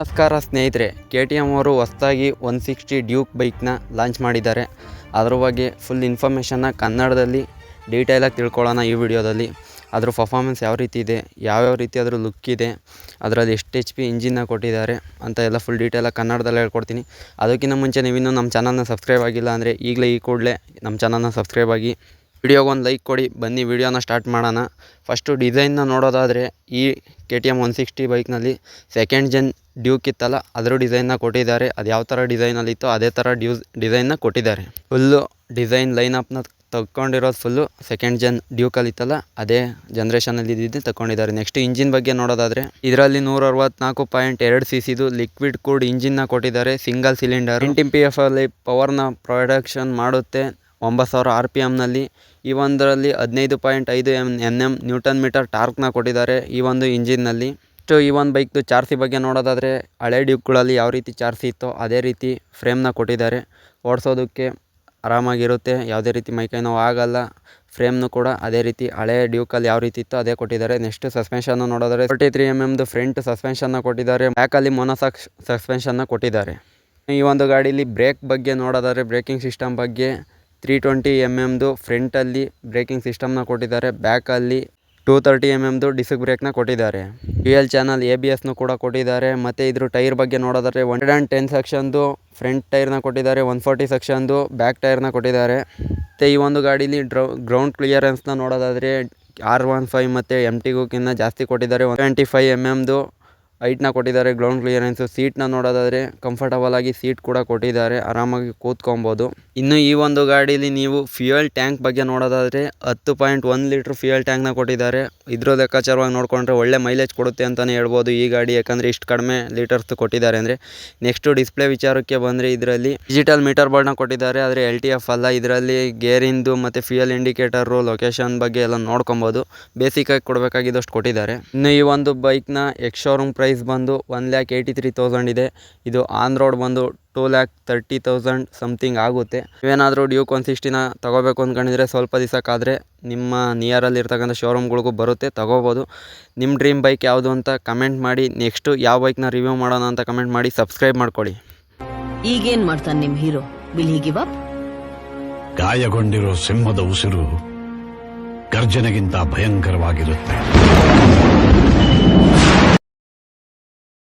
ನಮಸ್ಕಾರ ಸ್ನೇಹಿತರೆ, K T M ಅವರು ಹೊಸದಾಗಿ ಒನ್ ಸಿಕ್ಸ್ಟಿ ಡ್ಯೂಕ್ ಬೈಕ್ನ ಲಾಂಚ್ ಮಾಡಿದ್ದಾರೆ. ಅದ್ರ ಬಗ್ಗೆ ಫುಲ್ ಇನ್ಫಾರ್ಮೇಷನ್ನ ಕನ್ನಡದಲ್ಲಿ ಡೀಟೇಲಾಗಿ ತಿಳ್ಕೊಳ್ಳೋಣ ಈ ವಿಡಿಯೋದಲ್ಲಿ. ಅದ್ರ ಪರ್ಫಾರ್ಮೆನ್ಸ್ ಯಾವ ರೀತಿ ಇದೆ, ಯಾವ್ಯಾವ ರೀತಿ ಅದ್ರ ಲುಕ್ ಇದೆ, ಅದರಲ್ಲಿ ಎಷ್ಟು ಎಚ್ ಪಿ ಇಂಜಿನ್ನ ಕೊಟ್ಟಿದ್ದಾರೆ ಅಂತ ಎಲ್ಲ ಫುಲ್ ಡೀಟೇಲಾಗಿ ಕನ್ನಡದಲ್ಲಿ ಹೇಳ್ಕೊಡ್ತೀನಿ. ಅದಕ್ಕಿಂತ ಮುಂಚೆ ನೀವಿನ್ನೂ ನಮ್ಮ ಚಾನಲ್ನ ಸಬ್ಸ್ಕ್ರೈಬ್ ಆಗಿಲ್ಲ ಅಂದರೆ ಈಗಲೇ ಈ ಕೂಡಲೇ ನಮ್ಮ ಚಾನಲ್ನ ಸಬ್ಸ್ಕ್ರೈಬ್ ಆಗಿ ವಿಡಿಯೋಗೆ ಒಂದು ಲೈಕ್ ಕೊಡಿ, ಬನ್ನಿ ವಿಡಿಯೋನ ಸ್ಟಾರ್ಟ್ ಮಾಡೋಣ. ಫಸ್ಟು ಡಿಸೈನ್ನ ನೋಡೋದಾದರೆ ಈ K T M one sixty ಬೈಕ್ನಲ್ಲಿ ಸೆಕೆಂಡ್ ಜನ್ ಡ್ಯೂಕ್ ಇತ್ತಲ್ಲ, ಅದರ ಡಿಸೈನ್ನ ಕೊಟ್ಟಿದ್ದಾರೆ. ಅದು ಯಾವ ಥರ ಡಿಸೈನಲ್ಲಿತ್ತು ಅದೇ ಥರ ಡ್ಯೂಸ್ ಡಿಸೈನ್ನ ಕೊಟ್ಟಿದ್ದಾರೆ. ಫುಲ್ಲು ಡಿಸೈನ್ ಲೈನಪ್ನ ತಗೊಂಡಿರೋದು ಫುಲ್ಲು ಸೆಕೆಂಡ್ ಜನ್ ಡ್ಯೂಕಲ್ಲಿತ್ತಲ್ಲ ಅದೇ ಜನ್ರೇಷನಲ್ಲಿ ಇದ್ದಿದ್ದು ತಗೊಂಡಿದ್ದಾರೆ ನೆಕ್ಸ್ಟ್ ಇಂಜಿನ್ ಬಗ್ಗೆ ನೋಡೋದಾದರೆ, ಇದರಲ್ಲಿ ನೂರ ಅರವತ್ನಾಲ್ಕು ಪಾಯಿಂಟ್ ಎರಡು ಸಿ ಸಿದು ಲಿಕ್ವಿಡ್ ಕೂಡ್ ಇಂಜಿನ್ನ ಕೊಟ್ಟಿದ್ದಾರೆ ಸಿಂಗಲ್ ಸಿಲಿಂಡರ್ ಎಂಟಿನ್ ಪಿ ಎಫ್ ಅಲ್ಲಿ ಪವರ್ನ ಪ್ರೊಡಕ್ಷನ್ ಮಾಡುತ್ತೆ. ಒಂಬತ್ತು ಸಾವಿರ ಆರ್ ಪಿ ಎಮ್ನಲ್ಲಿ ಈ ಒಂದರಲ್ಲಿ ಹದಿನೈದು ಪಾಯಿಂಟ್ ಐದು M N M newton metre ಟಾರ್ಕ್ನ ಕೊಟ್ಟಿದ್ದಾರೆ ಈ ಒಂದು ಇಂಜಿನ್ನಲ್ಲಿ ನೆಕ್ಸ್ಟು ಈ ಒಂದು ಬೈಕ್ದು ಚಾರ್ಸಿ ಬಗ್ಗೆ ನೋಡೋದಾದರೆ ಹಳೆ ಡ್ಯೂಕ್ಗಳಲ್ಲಿ ಯಾವ ರೀತಿ ಚಾರ್ಸಿ ಇತ್ತೋ ಅದೇ ರೀತಿ ಫ್ರೇಮ್ನ ಕೊಟ್ಟಿದ್ದಾರೆ. ಓಡಿಸೋದಕ್ಕೆ ಆರಾಮಾಗಿರುತ್ತೆ, ಯಾವುದೇ ರೀತಿ ಮೈಕೈ ನೋವು ಆಗಲ್ಲ ಫ್ರೇಮ್ನು ಕೂಡ ಅದೇ ರೀತಿ ಹಳೆ ಡ್ಯೂಕಲ್ಲಿ ಯಾವ ರೀತಿ ಇತ್ತು ಅದೇ ಕೊಟ್ಟಿದ್ದಾರೆ. ನೆಕ್ಸ್ಟ್ ಸಸ್ಪೆನ್ಷನ್ನು ನೋಡೋದಾದ್ರೆ ಫೋರ್ಟಿ ತ್ರೀ ಎಂ ಎಮ್ದು ಫ್ರಂಟ್ ಸಸ್ಪೆನ್ಷನ್ನ ಕೊಟ್ಟಿದ್ದಾರೆ ಬ್ಯಾಕಲ್ಲಿ ಮೊನೋಸಾಕ್ ಸಸ್ಪೆನ್ಷನ್ನ ಕೊಟ್ಟಿದ್ದಾರೆ. ಈ ಒಂದು ಗಾಡೀಲಿ ಬ್ರೇಕ್ ಬಗ್ಗೆ ನೋಡೋದಾದ್ರೆ ಬ್ರೇಕಿಂಗ್ ಸಿಸ್ಟಮ್ ಬಗ್ಗೆ ತ್ರೀ ಟ್ವೆಂಟಿ ಎಂ ಎಮ್ದು ಫ್ರಂಟಲ್ಲಿ ಬ್ರೇಕಿಂಗ್ ಸಿಸ್ಟಮ್ನ ಕೊಟ್ಟಿದ್ದಾರೆ ಬ್ಯಾಕಲ್ಲಿ ಟೂ ತರ್ಟಿ ಎಂ ಎಮ್ದು ಡಿಸ್ಕ್ ಬ್ರೇಕ್ನ ಕೊಟ್ಟಿದ್ದಾರೆ. ಬಿಎಲ್ ಚಾನಲ್ ಎ ಬಿ ಎಸ್ನು ಕೂಡ ಕೊಟ್ಟಿದ್ದಾರೆ. ಮತ್ತು ಇದ್ರ ಟೈರ್ ಬಗ್ಗೆ ನೋಡೋದಾದರೆ ಒನ್ ಹಂಡ್ರೆಡ್ ಆ್ಯಂಡ್ ಟೆನ್ ಸೆಕ್ಷನ್ದು ಫ್ರಂಟ್ ಟೈರ್ನ ಕೊಟ್ಟಿದ್ದಾರೆ ಒನ್ ಫಾರ್ಟಿ ಸೆಕ್ಷನ್ದು ಬ್ಯಾಕ್ ಟೈರ್ನ ಕೊಟ್ಟಿದ್ದಾರೆ. ಮತ್ತು ಈ ಒಂದು ಗಾಡೀಲಿ ಡ್ರೌ ಗ್ರೌಂಡ್ ಕ್ಲಿಯರೆನ್ಸ್ನ ನೋಡೋದಾದರೆ ಆರ್ ಒನ್ ಫೈವ್ ಮತ್ತು ಎಂ ಟಿಗೂಕ್ಕಿಂತ ಜಾಸ್ತಿ ಕೊಟ್ಟಿದ್ದಾರೆ. ಒನ್ ಟ್ವೆಂಟಿ ಫೈವ್ ಎಂ ಎಮ್ದು ಹೈಟ್ನ ಕೊಟ್ಟಿದ್ದಾರೆ ಗ್ರೌಂಡ್ ಕ್ಲಿಯರೆನ್ಸು ಸೀಟ್ನ ನೋಡೋದಾದರೆ ಕಂಫರ್ಟಬಲ್ ಆಗಿ ಸೀಟ್ ಕೂಡ ಕೊಟ್ಟಿದ್ದಾರೆ, ಆರಾಮಾಗಿ ಕೂತ್ಕೊಬೋದು ಇನ್ನು ಈ ಒಂದು ಗಾಡೀಲಿ ನೀವು ಫ್ಯೂಯಲ್ ಟ್ಯಾಂಕ್ ಬಗ್ಗೆ ನೋಡೋದಾದರೆ ಹತ್ತು ಪಾಯಿಂಟ್ ಒಂದು ಲೀಟ್ರ್ ಫ್ಯೂಯಲ್ ಟ್ಯಾಂಕ್ನ ಕೊಟ್ಟಿದ್ದಾರೆ. ಇದ್ರ ಲೆಕ್ಕಾಚಾರವಾಗಿ ನೋಡಿಕೊಂಡ್ರೆ ಒಳ್ಳೆ ಮೈಲೇಜ್ ಕೊಡುತ್ತೆ ಅಂತಲೇ ಹೇಳ್ಬೋದು ಈ ಗಾಡಿ, ಯಾಕಂದರೆ ಇಷ್ಟು ಕಡಿಮೆ ಲೀಟರ್ಸ್ ಕೊಟ್ಟಿದ್ದಾರೆ ಅಂದರೆ. ನೆಕ್ಸ್ಟು ಡಿಸ್ಪ್ಲೇ ವಿಚಾರಕ್ಕೆ ಬಂದರೆ ಇದರಲ್ಲಿ ಡಿಜಿಟಲ್ ಮೀಟರ್ ಬೋರ್ಡ್ನ ಕೊಟ್ಟಿದ್ದಾರೆ, ಆದರೆ ಎಲ್ ಟಿ ಎಫ್ ಅಲ್ಲ. ಇದರಲ್ಲಿ ಗೇರಿಂದು ಮತ್ತು ಫ್ಯೂಯಲ್ ಇಂಡಿಕೇಟರು ಲೊಕೇಶನ್ ಬಗ್ಗೆ ಎಲ್ಲ ನೋಡ್ಕೊಬೋದು ಬೇಸಿಕಾಗಿ ಕೊಡಬೇಕಾಗಿದ್ದಷ್ಟು ಕೊಟ್ಟಿದ್ದಾರೆ. ಇನ್ನು ಈ ಒಂದು ಬೈಕ್ನ ಎಕ್ಸ್ ಶೋರೂಮ್ ಪ್ರೈಸ್ ಬಂದು one lakh eighty three thousand ಇದೆ. ಇದು ಆನ್ ರೋಡ್ ಬಂದು two lakh thirty thousand something ಆಗುತ್ತೆ. ನೀವೇನಾದರೂ ಡ್ಯೂಕ್ ಒನ್ ಸಿಕ್ಸ್ಟಿನ ತೊಗೋಬೇಕು ಅಂದ್ಕೊಂಡಿದ್ರೆ ಸ್ವಲ್ಪ ದಿವಸಕ್ಕಾದರೆ ನಿಮ್ಮ ನಿಯರಲ್ಲಿ ಇರ್ತಕ್ಕಂಥ ಶೋರೂಮ್ಗಳಿಗೂ ಬರುತ್ತೆ ತೊಗೋಬೋದು. ನಿಮ್ಮ ಡ್ರೀಮ್ ಬೈಕ್ ಯಾವುದು ಅಂತ ಕಮೆಂಟ್ ಮಾಡಿ ನೆಕ್ಸ್ಟು ಯಾವ ಬೈಕ್ನ ರಿವ್ಯೂ ಮಾಡೋಣ ಅಂತ ಕಮೆಂಟ್ ಮಾಡಿ ಸಬ್ಸ್ಕ್ರೈಬ್ ಮಾಡ್ಕೊಳ್ಳಿ. ಈಗೇನು ಮಾಡ್ತಾನೆ ನಿಮ್ಮ hero? Will he give up? ಗಾಯಗೊಂಡಿರೋ ಸಿಂಹದ ಉಸಿರು ಗರ್ಜನೆಗಿಂತ ಭಯಂಕರವಾಗಿರುತ್ತೆ.